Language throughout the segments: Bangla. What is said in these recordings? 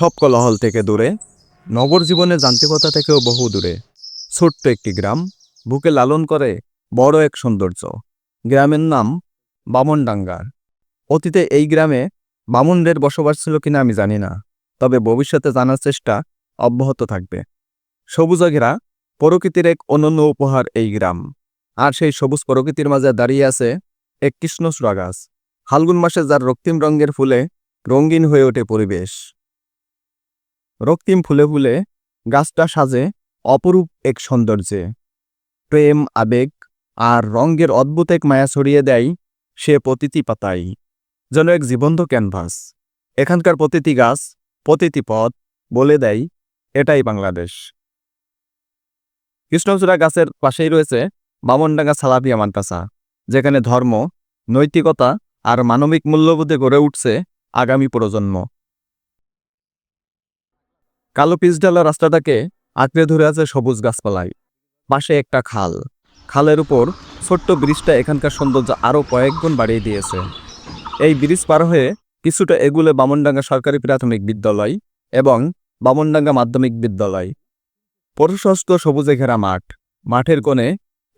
সব কোলাহল থেকে দূরে, নগর জীবনের যান্ত্রিকতা থেকেও বহু দূরে। ছোট্ট একটি গ্রাম, বুকে লালন করে বড় এক সৌন্দর্য। গ্রামের নাম বামনডাঙ্গার। অতীতে এই গ্রামে বামনদের বসবাস ছিল কিনা আমি জানি না, তবে ভবিষ্যতে জানার চেষ্টা অব্যাহত থাকবে। সবুজ ঘেরা প্রকৃতির এক অনন্য উপহার এই গ্রাম। আর সেই সবুজ প্রকৃতির মাঝে দাঁড়িয়ে আছে এক কৃষ্ণচূড়া গাছ। ফাল্গুন মাসে যার রক্তিম রঙের ফুলে রঙিন হয়ে ওঠে পরিবেশ। রক্তিম ফুলে ফুলে গাছটা সাজে অপরূপ এক সৌন্দর্যে। প্রেম, আবেগ আর রঙ্গের অদ্ভুত এক মায়া ছড়িয়ে দেয় সে প্রতিটি পাতাই যেন এক জীবন্ত ক্যানভাস। এখানকার প্রতিটি গাছ, প্রতিটি পথ বলে দেয়, এটাই বাংলাদেশ। কৃষ্ণচূড়া গাছের পাশেই রয়েছে বামনডাঙ্গা সালাপিয়া মান্তাসা যেখানে ধর্ম, নৈতিকতা আর মানবিক মূল্যবোধে গড়ে উঠছে আগামী প্রজন্ম। কালো পিচডালা রাস্তাটাকে আঁকড়ে ধরে আছে সবুজ গাছপালায়। পাশে একটা খাল। খালের উপর ছোট্ট ব্রিজটা এখানকার সৌন্দর্য আরও কয়েকগুণ বাড়িয়ে দিয়েছে। এই ব্রিজ পার হয়ে কিছুটা এগুলে বামনডাঙ্গা সরকারি প্রাথমিক বিদ্যালয় এবং বামনডাঙ্গা মাধ্যমিক বিদ্যালয়। প্রশস্ত সবুজে ঘেরা মাঠ। মাঠের কোণে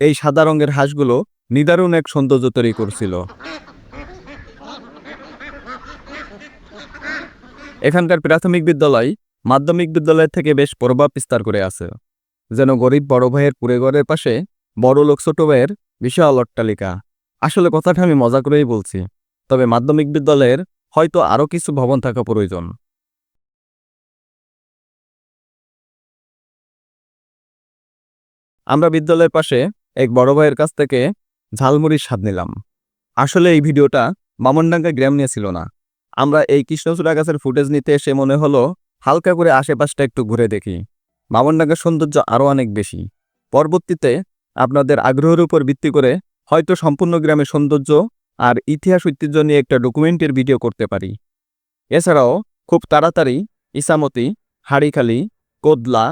এই সাদা রঙের হাঁসগুলো নিদারুণ এক সৌন্দর্য তৈরি করছিল। এখানকার প্রাথমিক বিদ্যালয় মাধ্যমিক বিদ্যালয় থেকে বেশ প্রভাব বিস্তার করে আছে। যেন গরিব বড় ভাইয়ের কুড়ে ঘরের পাশে বড় লোক ছোট ভাইয়ের বিশাল অট্টালিকা। আসলে কথাটা আমি মজা করেই বলছি। তবে মাধ্যমিক বিদ্যালয়ের হয়তো আরও কিছু ভবন থাকা প্রয়োজন। আমরা বিদ্যালয়ের পাশে এক বড় ভাইয়ের কাছ থেকে ঝালমুড়ির স্বাদ নিলাম। আসলে এই ভিডিওটা মামনডাঙ্গা গ্রাম নিয়ে ছিল না। আমরা এই কৃষ্ণচূড়া গাছের ফুটেজ নিতে এসে মনে হলো হালকা করে আশেপাশটা একটু ঘুরে দেখি। বামনডাঙ্গার সৌন্দর্য আরও অনেক বেশি। পরবর্তীতে আপনাদের আগ্রহের উপর ভিত্তি করে হয়তো সম্পূর্ণ গ্রামের সৌন্দর্য আর ইতিহাস ঐতিহ্য নিয়ে একটা ডকুমেন্টের ভিডিও করতে পারি। এছাড়াও খুব তাড়াতাড়ি ইসামতি, হাড়িখালি, কোদলা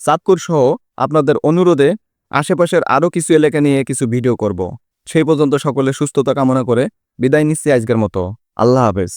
চাঁদপুর সহ আপনাদের অনুরোধে আশেপাশের আরও কিছু এলাকা নিয়ে কিছু ভিডিও করব। সেই পর্যন্ত সকলে সুস্থতা কামনা করে বিদায় নিচ্ছি আজকের মতো। আল্লাহ হাফেজ।